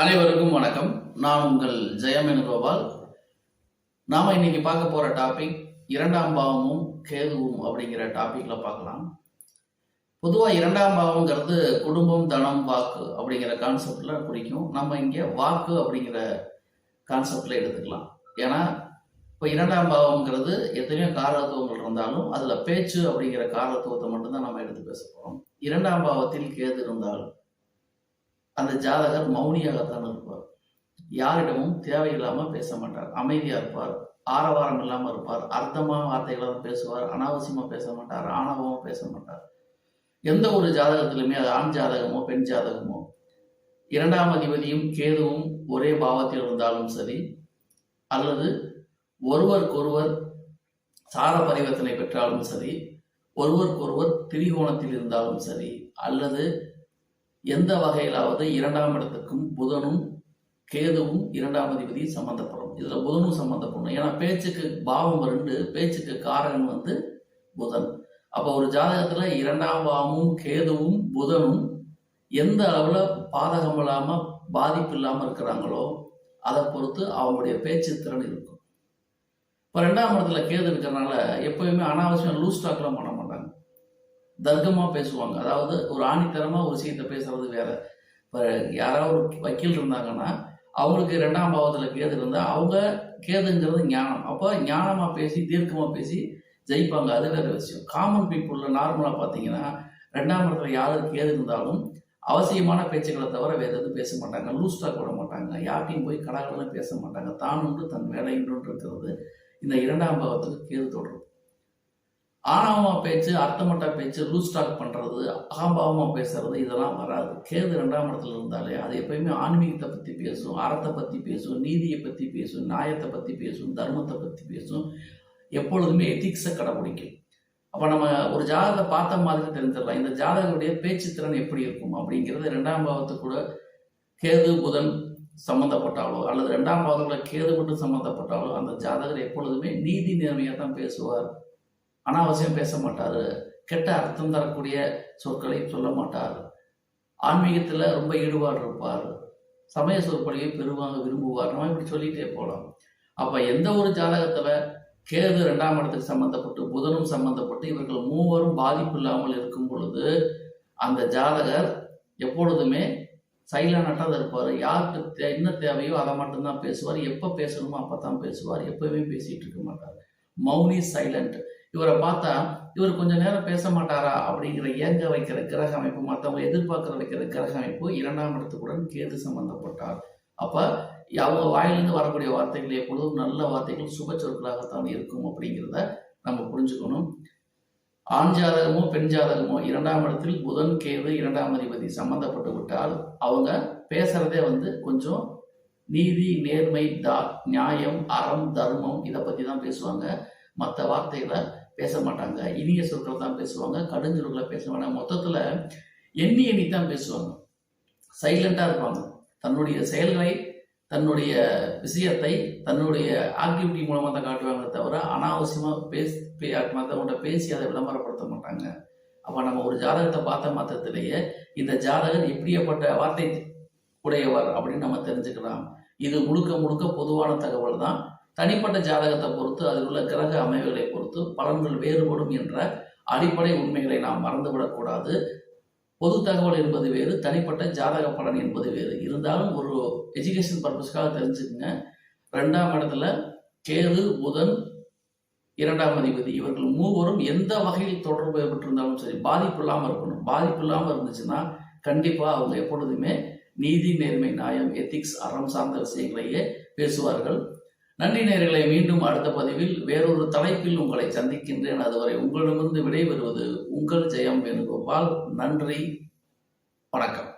அனைவருக்கும் வணக்கம். நான் உங்கள் ஜெயமேனுகோபால் நாம இன்னைக்கு பார்க்க போற டாபிக் இரண்டாம் பாவமும் கேதுவும் அப்படிங்கிற டாபிக்ல பார்க்கலாம். பொதுவா இரண்டாம் பாவங்கிறது குடும்பம் தனம் வாக்கு அப்படிங்கிற கான்செப்ட்ல குறிக்கும். நம்ம இங்கே வாக்கு அப்படிங்கிற கான்செப்ட்ல எடுத்துக்கலாம். ஏன்னா இப்போ இரண்டாம் பாவம்ங்கிறது எத்தனையோ காரத்துவங்கள் இருந்தாலும் அதுல பேச்சு அப்படிங்கிற காரத்துவத்தை மட்டும்தான் நம்ம எடுத்து பேச போறோம். இரண்டாம் பாவத்தில் கேது இருந்தாலும் அந்த ஜாதகர் மௌனியாகத்தான் இருப்பார். யாரிடமும் தேவையில்லாமல் பேச மாட்டார். அமைதியாக இருப்பார். ஆரவாரம் இல்லாமல் இருப்பார். அர்த்தமான வார்த்தைகளாக பேசுவார். அனாவசியமாக பேச மாட்டார். ஆணவமாக பேச மாட்டார். எந்த ஒரு ஜாதகத்திலுமே அது ஆண் ஜாதகமோ பெண் ஜாதகமோ இரண்டாம் அதிபதியும் கேதுவும் ஒரே பாவத்தில் இருந்தாலும் சரி அல்லது ஒருவருக்கொருவர் சார பரிவர்த்தனை பெற்றாலும் சரி ஒருவருக்கொருவர் திரிகோணத்தில் இருந்தாலும் சரி அல்லது எந்த வகையிலாவது இரண்டாம் இடத்துக்கும் புதனும் கேதுவும் இரண்டாம் அதிபதி சம்பந்தப்படும். இதுல புதனும் சம்பந்தப்படும் ஏன்னா பேச்சுக்கு பாவம் ரெண்டு பேச்சுக்கு காரகன் வந்து புதன். அப்ப ஒரு ஜாதகத்துல இரண்டாம் பாவமும் கேதுவும் புதனும் எந்த அளவுல பாதகம் இல்லாம பாதிப்பு இல்லாம இருக்கிறாங்களோ அதை பொறுத்து அவங்களுடைய பேச்சு திறன் இருக்கும். இப்ப ரெண்டாம் இடத்துல கேது இருக்கிறனால எப்பயுமே அனாவசியம் லூஸ் டாக்லாம் பண்ண மாட்டாங்க. தர்க்கமாக பேசுவாங்க. அதாவது ஒரு ஆணித்தரமாக ஒரு விஷயத்த பேசுறது வேற. இப்போ யாராவது வக்கீல் இருந்தாங்கன்னா அவங்களுக்கு ரெண்டாம் பாவத்தில் கேது இருந்தால் அவங்க கேதுங்கிறது ஞானம். அப்போ ஞானமாக பேசி தீர்க்கமாக பேசி ஜெயிப்பாங்க. அது வேற விஷயம். காமன் பீப்புளில் நார்மலாக பார்த்தீங்கன்னா ரெண்டாம் இடத்துல யாருக்கு கேது இருந்தாலும் அவசியமான பேச்சுக்களை தவிர வேறு எதுவும் பேச மாட்டாங்க. லூஸ் டாக் விட மாட்டாங்க. யார்ட்டையும் போய் கடகடலாம் பேச மாட்டாங்க. தான் உண்டு தன் வேலை உண்டு இருக்கிறது இந்த இரண்டாம் பாவத்துக்கு கேது தொடரும். ஆணவமா பேச்சு அர்த்தமட்ட பேச்சு லூஸ் டாக் பண்றது அகம்பாவமா பேசுறது இதெல்லாம் வராது. கேது ரெண்டாம் இடத்துல இருந்தாலே அது எப்பயுமே ஆன்மீகத்தை பத்தி பேசும் அறத்தை பத்தி பேசும் நீதியை பத்தி பேசும் நியாயத்தை பத்தி பேசும் தர்மத்தை பத்தி பேசும். எப்பொழுதுமே எத்திக்ஸை கடைபிடிக்கும். அப்போ நம்ம ஒரு ஜாதகத்தை பார்த்த மாதிரி தெரிஞ்சிடலாம். இந்த ஜாதகருடைய பேச்சு திறன் எப்படி இருக்கும் அப்படிங்கிறது ரெண்டாம் பாவத்து கூட கேது புதன் சம்மந்தப்பட்டாலோ அல்லது ரெண்டாம் பாவத்துல கேது மட்டும் சம்பந்தப்பட்டாலோ அந்த ஜாதகர் எப்பொழுதுமே நீதி நேர்மையாக தான் பேசுவார். அனாவசியம் பேச மாட்டார். கெட்ட அர்த்தம் தரக்கூடிய சொற்களை சொல்ல மாட்டார். ஆன்மீகத்தில் ரொம்ப ஈடுபாடு இருப்பார் சமய சொற்பொழிவை பெருவாங்க விரும்புவார். நம்ம இப்படி சொல்லிகிட்டே போகலாம் அப்போ எந்த ஒரு ஜாதகத்தில் கேது ரெண்டாம் இடத்துக்கு சம்பந்தப்பட்டு புதனும் சம்மந்தப்பட்டு இவர்கள் மூவரும் பாதிப்பு இல்லாமல் இருக்கும் பொழுது அந்த ஜாதகர் எப்பொழுதுமே சைலண்டாக இருப்பார். யாருக்கு தே- என்ன தேவையோ அதை மட்டும்தான் பேசுவார். எப்போ பேசணுமோ அப்போ தான் பேசுவார். எப்போயுமே பேசிகிட்டு இருக்க மாட்டார். மௌனி சைலண்ட் இவரை பார்த்தா இவர் கொஞ்ச நேரம் பேச மாட்டாரா அப்படிங்கிற ஏங்க வைக்கிற கிரக அமைப்பு மற்றவங்க எதிர்பார்க்கிற வைக்கிற கிரக அமைப்பு இரண்டாம் இடத்துக்குடன் கேது சம்பந்தப்பட்டார். அப்ப அவங்க வாயிலிருந்து வரக்கூடிய வார்த்தைகள் எப்பொழுதும் நல்ல வார்த்தைகள் சுப சொற்களாகத்தான் இருக்கும் அப்படிங்கிறத நம்ம புரிஞ்சுக்கணும். ஆண் ஜாதகமோ பெண் ஜாதகமோ இரண்டாம் இடத்தில் புதன் கேது இரண்டாம் அதிபதி சம்பந்தப்பட்டு விட்டால் அவங்க பேசுறதே வந்து கொஞ்சம் நீதி நேர்மை தா நியாயம் அறம் தர்மம் இதை பத்தி தான் பேசுவாங்க. மற்ற வார்த்தைகளை பேச மாட்டாங்க. இனிய சொற்கள் தான் பேசுவாங்க. கடுஞ்சொற்களை பேச மாட்டாங்க மொத்தத்தில் எண்ணி எண்ணி தான் பேசுவாங்க. சைலண்டாக இருப்பாங்க. தன்னுடைய செயல்களை தன்னுடைய விஷயத்தை தன்னுடைய ஆக்டிவிட்டி மூலமாக தான் காட்டுவாங்க தவிர அனாவசியமாக பேசி மற்றவங்கள்ட்ட பேசி அதை விளம்பரப்படுத்த மாட்டாங்க. அப்போ நம்ம ஒரு ஜாதகத்தை பார்த்த மாத்திரத்திலேயே இந்த ஜாதகர் எப்படியப்பட்ட வார்த்தை உடையவர் அப்படின்னு நம்ம தெரிஞ்சுக்கலாம். இது முழுக்க முழுக்க பொதுவான தகவல் தான் தனிப்பட்ட ஜாதகத்தை பொறுத்து அதில் உள்ள கிரக அமைவுகளை பொறுத்து பலன்கள் வேறுபடும் என்ற அடிப்படை உண்மைகளை நாம் மறந்துவிடக்கூடாது பொது தகவல் என்பது வேறு தனிப்பட்ட ஜாதக பலன் என்பது வேறு. இருந்தாலும் ஒரு எஜுகேஷன் பர்பஸ்க்காக தெரிஞ்சுக்கங்க. ரெண்டாம் இடத்துல கேது புதன் இரண்டாம் அதிபதி. இவர்கள் மூவரும் எந்த வகையில் தொடர்பு ஏற்பட்டிருந்தாலும் சரி பாதிப்பு இல்லாமல் இருக்கணும். பாதிப்பு இல்லாமல் இருந்துச்சுன்னா கண்டிப்பாக அவங்க எப்பொழுதுமே நீதி நேர்மை நியாயம் எத்திக்ஸ் அறம் சார்ந்த விஷயங்களையே பேசுவார்கள். நன்றி நேர்களை மீண்டும் அடுத்த பதிவில் வேறொரு தலைப்பில் உங்களை சந்திக்கின்றேன். அதுவரை உங்களிடமிருந்து விடைபெறுவது உங்கள் ஜெயம் வேணுகோபால். நன்றி வணக்கம்.